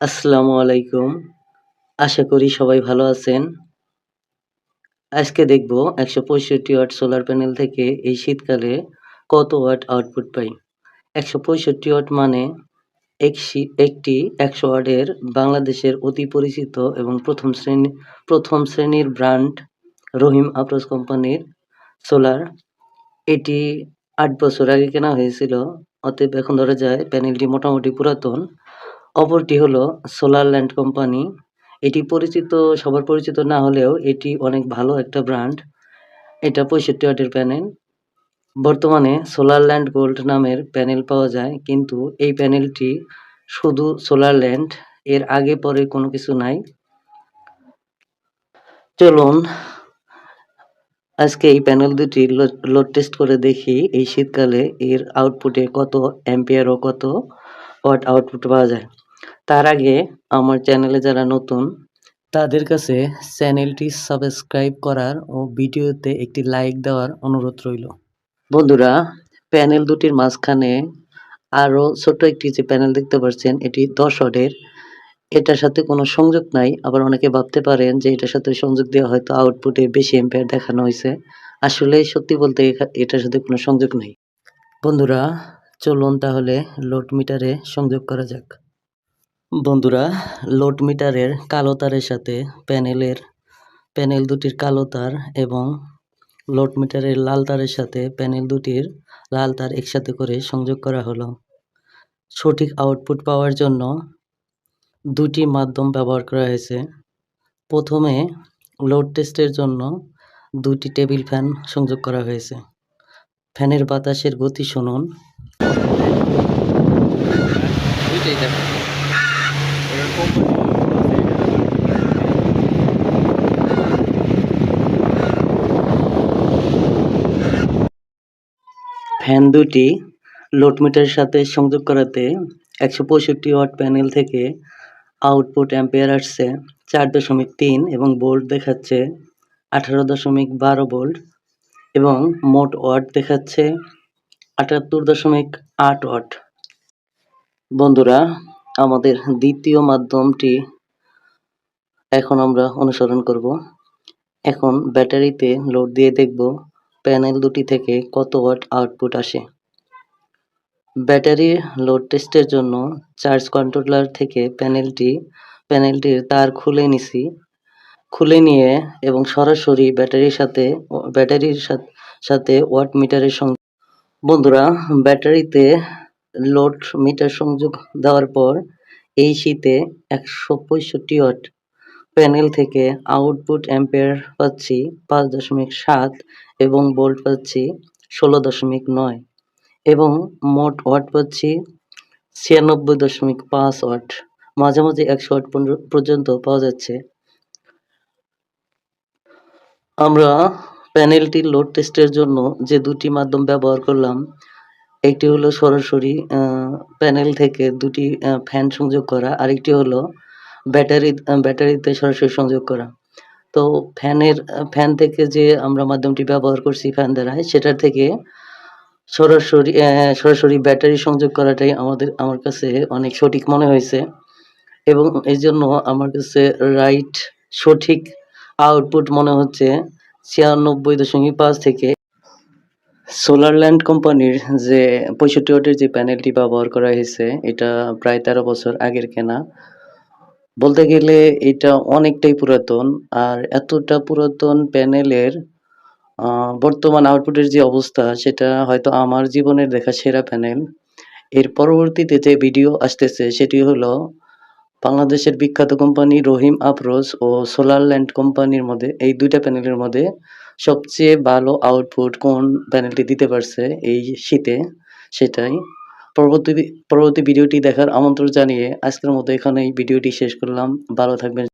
আসসালামু আলাইকুম। আশা করি সবাই ভালো আছেন। আজকে দেখব একশো পঁয়ষট্টি ওয়াট সোলার প্যানেল থেকে এই শীতকালে কত ওয়াট আউটপুট পাই। একশো পঁয়ষট্টি ওয়াট মানে একটি একশো ওয়াটের বাংলাদেশের অতি পরিচিত এবং প্রথম শ্রেণি, প্রথম শ্রেণির ব্র্যান্ড রহিম আপ্রোস কোম্পানির সোলার। এটি আট বছর আগে কেনা হয়েছিল, অতএব এখন ধরা যায় প্যানেলটি মোটামুটি পুরাতন। অপরটি হলো সোলার ল্যান্ড কোম্পানি এটি পরিচিত, সবার পরিচিত না হলেও এটি অনেক ভালো একটা ব্র্যান্ড এটা পঁয়ষট্টি ওয়াটের প্যানেল বর্তমানে সোলার ল্যান্ড গোল্ড নামের প্যানেল পাওয়া যায়, কিন্তু এই প্যানেলটি শুধু সোলার ল্যান্ড এর আগে পরে কোনো কিছু নাই। চলুন, আজকে এই প্যানেল দুটি লোড টেস্ট করে দেখি এই শীতকালে এর আউটপুটে কত অ্যাম্পিয়ার ও কত। ওয়াট আউটপুট পাওয়া যায়। তার আগে আমার চ্যানেলে যারা নতুন, তাদের কাছে চ্যানেলটি সাবস্ক্রাইব করার ও ভিডিওতে একটি লাইক দেওয়ার অনুরোধ রইল। বন্ধুরা প্যানেল দুটির মাঝখানে আরও ছোট একটি যে প্যানেল দেখতে পাচ্ছেন, এটি দশ ওয়াটের এটার সাথে কোনো সংযোগ নাই। আবার অনেকে ভাবতে পারেন যে এটার সাথে সংযোগ দেওয়া হয়তো আউটপুটে বেশি এম্পেয়ার দেখানো হয়েছে। আসলে সত্যি বলতে এটার সাথে কোনো সংযোগ নেই। বন্ধুরা চলুন তাহলে লোড মিটারে সংযোগ করা যাক। বন্ধুরা, লোড মিটারের কালো তারের সাথে প্যানেলের, প্যানেল দুটির কালো তার এবং লোড মিটারের লাল তারের সাথে প্যানেল দুটির লাল তার একসাথে করে সংযোগ করা হলো। সঠিক আউটপুট পাওয়ার জন্য দুটি মাধ্যম ব্যবহার করা হয়েছে। প্রথমে লোড টেস্টের জন্য দুটি টেবিল ফ্যান সংযোগ করা হয়েছে। ফ্যানের বাতাসের গতি শুনুন। ফ্যান দুটি লোড মিটারের সাথে সংযোগ করাতে একশো পঁয়ষট্টি ওয়াট প্যানেল থেকে আউটপুট অ্যাম্পিয়ার আসছে চার দশমিক তিন এবং বোল্ট দেখাচ্ছে আঠারো দশমিক বারো বোল্ট। এবং মোট ওয়াট দেখাচ্ছে আটাত্তর দশমিক আট ওয়াট। বন্ধুরা, আমাদের দ্বিতীয় মাধ্যমটি এখন আমরা অনুসরণ করব। এখন ব্যাটারিতে লোড দিয়ে দেখব প্যানেল দুটি থেকে কত ওয়াট আউটপুট আসে। ব্যাটারি লোড টেস্টের জন্য চার্জ কন্ট্রোলার থেকে প্যানেলটি, প্যানেলটির তার খুলে নিছি। খুলে নিয়ে এবং সরাসরি ব্যাটারির সাথে, ব্যাটারির সাথ- ওয়াট মিটারের সঙ্গে বন্ধুরা, ব্যাটারিতে লোড মিটার সংযোগ দেওয়ার পর এই শীতে একশো পঁয়ষট্টি ওয়াট প্যানেল থেকে আউটপুট অ্যাম্পেয়ার পাচ্ছি পাঁচ দশমিক সাত এবং বোল্ট পাচ্ছি ষোলো দশমিক নয় এবং মোট ওয়াট পাচ্ছি ছিয়ানব্বই দশমিক পাঁচ ওয়াট। মাঝামাঝি একশো ওয়াট পর্য- পর্যন্ত পাওয়া যাচ্ছে। আমরা প্যানেলটির লোড টেস্টের জন্য যে দুটি মাধ্যম ব্যবহার করলাম, একটি হলো সরাসরি প্যানেল থেকে দুটি ফ্যান সংযোগ করা, আরেকটি হলো ব্যাটারি ব্যাটারিতে সরাসরি সংযোগ করা। তো ফ্যানের ফ্যান থেকে যে আমরা মাধ্যমটি ব্যবহার করছি ফ্যান দ্বারা সেটার থেকে সরাসরি সরাসরি ব্যাটারি সংযোগ করাটাই আমাদের, আমার কাছে অনেক সঠিক মনে হয়েছে। এবং এই জন্য আমার কাছে রাইট সঠিক আউটপুট মনে হচ্ছে ছিয়ানব্বই দশমিক পাঁচ থেকে। সোলারল্যান্ড কোম্পানির যে পঁয়ষট্টি ওয়াটের যে প্যানেলটি ব্যবহার করা হয়েছে, এটা প্রায় তেরো বছর আগের কেনা। বলতে গেলে এটা অনেকটাই পুরাতন, আর এতটা পুরাতন প্যানেলের বর্তমান আউটপুটের যে অবস্থা, সেটা হয়তো আমার জীবনের দেখা সেরা প্যানেল এর পরবর্তীতে যে ভিডিও আসতেছে, সেটি হলো বাংলাদেশের বিখ্যাত কোম্পানি রহিম আফরোজ ও সোলার ল্যান্ড কোম্পানির মধ্যে, এই দুইটা প্যানেলের মধ্যে সবচেয়ে ভালো আউটপুট কোন প্যানেলটি দিতে পারছে এই শীতে সেটাই। পরবর্তী পরবর্তী ভিডিওটি দেখার আমন্ত্রণ জানিয়ে আজকের মতো এখানে এই ভিডিওটি শেষ করলাম। ভালো থাকবেন।